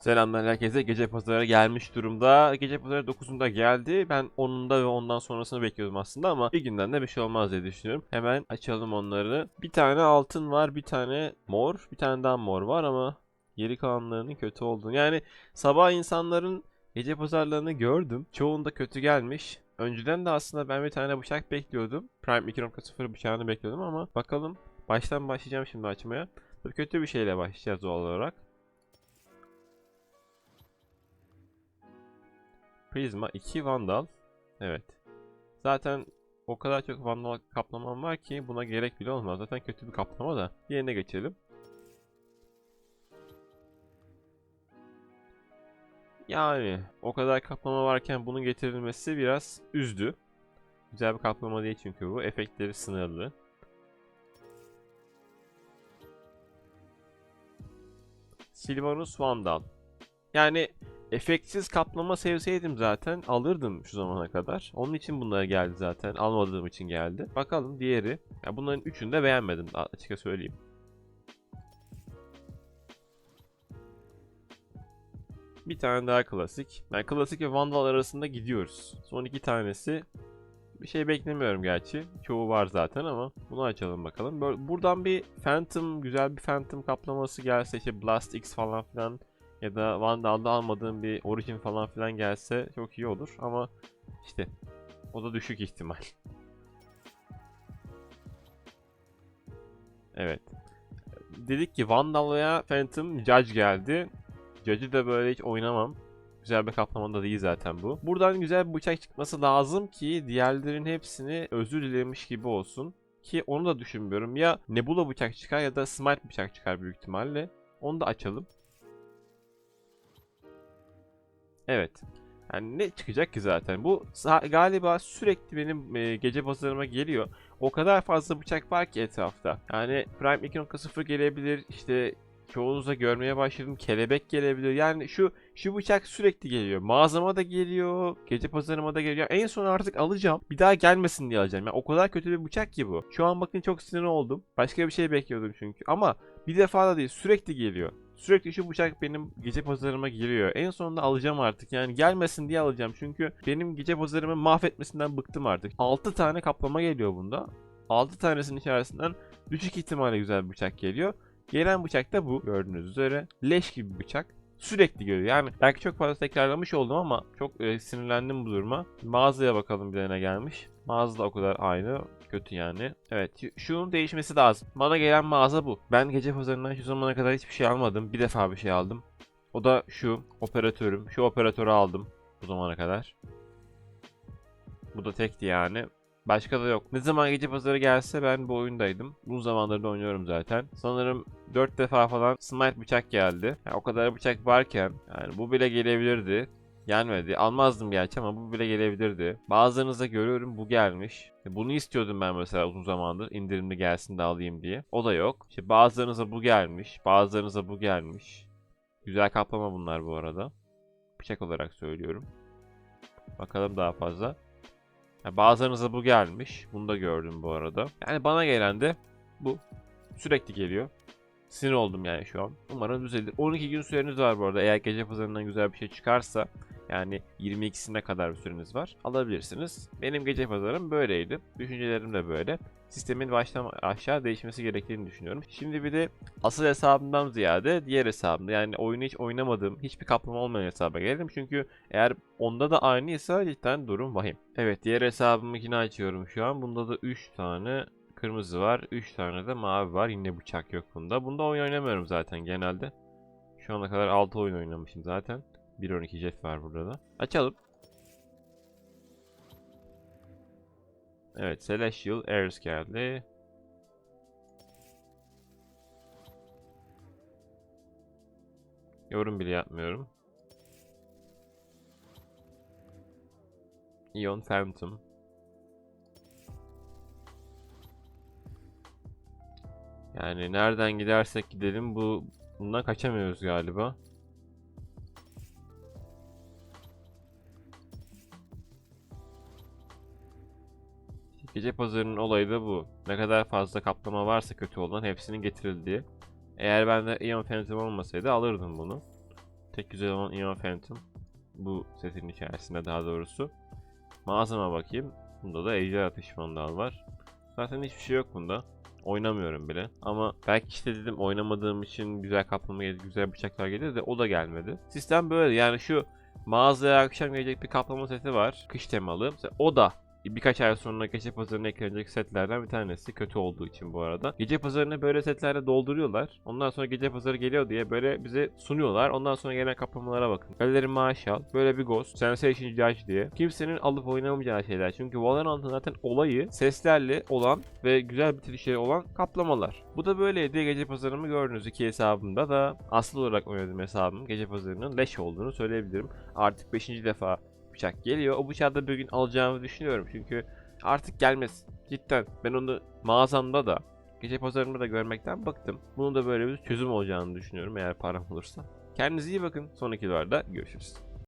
Selamlar herkese. Gece pazarı gelmiş durumda. Gece pazarı 9'unda geldi. Ben 10'unda ve ondan sonrasını bekliyordum aslında ama bir günden de bir şey olmaz diye düşünüyorum. Hemen açalım onları. Bir tane altın var, bir tane mor, bir tane daha mor var ama geri kalanlarının kötü olduğunu. Yani sabah insanların gece pazarlarını gördüm. Çoğunda kötü gelmiş. Önceden de aslında ben bir tane bıçak bekliyordum. Prime 2.0 bıçağını bekliyordum ama bakalım. Baştan başlayacağım şimdi açmaya. Tabii kötü bir şeyle başlayacağız doğal olarak. Prisma 2 Vandal. Evet. Zaten o kadar çok Vandal kaplamam var ki buna gerek bile olmaz. Zaten kötü bir kaplama da. Yerine geçelim. Yani o kadar kaplama varken bunun getirilmesi biraz üzdü. Güzel bir kaplama değil çünkü bu. Efektleri sınırlı. Silvanus Vandal. Yani efektsiz kaplama sevseydim zaten alırdım şu zamana kadar. Onun için bunlar geldi zaten. Almadığım için geldi. Bakalım diğeri. Ya bunların üçünü de beğenmedim açıkça söyleyeyim. Bir tane daha klasik. Yani klasik ve Vandal arasında gidiyoruz. Son iki tanesi bir şey beklemiyorum gerçi. Çoğu var zaten ama bunu açalım bakalım. Buradan bir Phantom, güzel bir Phantom kaplaması gelse işte Blast X falan filan ya da Vandal'da almadığım bir Origin falan filan gelse çok iyi olur ama işte o da düşük ihtimal. Evet. Dedik ki Vandal Phantom Judge geldi. Judge'ı da böyle hiç oynamam. Güzel bir kaplamada değil zaten bu. Buradan güzel bir bıçak çıkması lazım ki diğerlerin hepsini özür dilemiş gibi olsun. Ki onu da düşünmüyorum. Ya Nebula bıçak çıkar ya da Smite bıçak çıkar büyük ihtimalle. Onu da açalım. Evet. Yani ne çıkacak ki zaten? Bu galiba sürekli benim e, gece pazarıma geliyor. O kadar fazla bıçak var ki etrafta. Yani Prime 2.0 gelebilir. İşte çoğunuzda görmeye başladım. Kelebek gelebilir. Yani şu şu bıçak sürekli geliyor. Mağazama da geliyor. Gece pazarıma da geliyor. En son artık alacağım. Bir daha gelmesin diye alacağım. Yani o kadar kötü bir bıçak ki bu. Şu an bakın çok sinir oldum. Başka bir şey bekliyordum çünkü. Ama bir defa da değil. Sürekli geliyor. Sürekli şu bıçak benim gece pazarıma giriyor. En sonunda alacağım artık. Yani gelmesin diye alacağım. Çünkü benim gece pazarımı mahvetmesinden bıktım artık. 6 tane kaplama geliyor bunda. 6 tanesinin içerisinden düşük ihtimalle güzel bir bıçak geliyor. Gelen bıçak da bu. Gördüğünüz üzere leş gibi bıçak. Sürekli geliyor. Yani belki çok fazla tekrarlamış oldum ama çok e, sinirlendim bu duruma. Mağazaya bakalım bir de ne gelmiş. Mağaza da o kadar aynı. Kötü yani. Evet şunun değişmesi lazım. Bana gelen mağaza bu. Ben gece pazarından şu zamana kadar hiçbir şey almadım. Bir defa bir şey aldım. O da şu operatörüm. Şu operatörü aldım bu zamana kadar. Bu da tekti yani. Başka da yok. Ne zaman gece pazarı gelse ben bu oyundaydım. Uzun zamandır da oynuyorum zaten. Sanırım 4 defa falan smite bıçak geldi. Yani o kadar bıçak varken yani bu bile gelebilirdi. Gelmedi. Almazdım gerçi ama bu bile gelebilirdi. Bazılarınızda görüyorum bu gelmiş. E, Bunu istiyordum ben mesela uzun zamandır. indirimli gelsin de alayım diye. O da yok. İşte bazılarınıza bu gelmiş. Bazılarınıza bu gelmiş. Güzel kaplama bunlar bu arada. Bıçak olarak söylüyorum. Bakalım daha fazla. Ya bazılarınıza bu gelmiş. Bunu da gördüm bu arada. Yani bana gelen de bu. Sürekli geliyor. Sinir oldum yani şu an. Umarım düzelir. 12 gün süreniz var bu arada. Eğer gece pazarından güzel bir şey çıkarsa yani 22'sine kadar bir süreniz var. Alabilirsiniz. Benim gece pazarım böyleydi. Düşüncelerim de böyle. Sistemin baştan aşağı değişmesi gerektiğini düşünüyorum. Şimdi bir de asıl hesabımdan ziyade diğer hesabımda yani oyunu hiç oynamadığım, hiçbir kaplama olmayan hesaba gelelim. Çünkü eğer onda da aynıysa cidden durum vahim. Evet diğer hesabımınkini açıyorum şu an. Bunda da 3 tane kırmızı var. 3 tane de mavi var. Yine bıçak yok bunda. Bunda oyun oynamıyorum zaten genelde. Şu ana kadar 6 oyun oynamışım zaten. 1.12 jet var burada da. Açalım. Evet Celestial Airs geldi. Yorum bile yapmıyorum. Ion Phantom. Yani nereden gidersek gidelim bu bundan kaçamıyoruz galiba. Gece pazarının olayı da bu. Ne kadar fazla kaplama varsa kötü olan hepsinin getirildiği. Eğer bende Ion Phantom olmasaydı alırdım bunu. Tek güzel olan Ion Phantom. Bu setin içerisinde daha doğrusu. Mağazama bakayım. Bunda da Ejder Ateş Vandal var. Zaten hiçbir şey yok bunda. Oynamıyorum bile. Ama belki işte dedim oynamadığım için güzel kaplama gelir, güzel bıçaklar gelir de o da gelmedi. Sistem böyle yani şu mağazaya akşam gelecek bir kaplama seti var. Kış temalı. Mesela o da birkaç ay sonra gece pazarına eklenecek setlerden bir tanesi. Kötü olduğu için bu arada. Gece pazarını böyle setlerle dolduruyorlar. Ondan sonra gece pazarı geliyor diye böyle bize sunuyorlar. Ondan sonra gelen kaplamalara bakın. Galeri Marshall, böyle bir Ghost, Sensation Judge diye. Kimsenin alıp oynamayacağı şeyler. Çünkü Valorant'ın zaten olayı seslerle olan ve güzel bitirişleri olan kaplamalar. Bu da böyleydi. Gece pazarımı gördünüz iki hesabımda da asıl olarak oynadığım hesabım gece pazarının leş olduğunu söyleyebilirim. Artık 5. defa bıçak geliyor. O bıçağı da bir gün alacağımı düşünüyorum. Çünkü artık gelmez. Cidden ben onu mağazamda da gece pazarımda da görmekten bıktım. Bunun da böyle bir çözüm olacağını düşünüyorum eğer param olursa. Kendinize iyi bakın. Sonraki videolarda görüşürüz.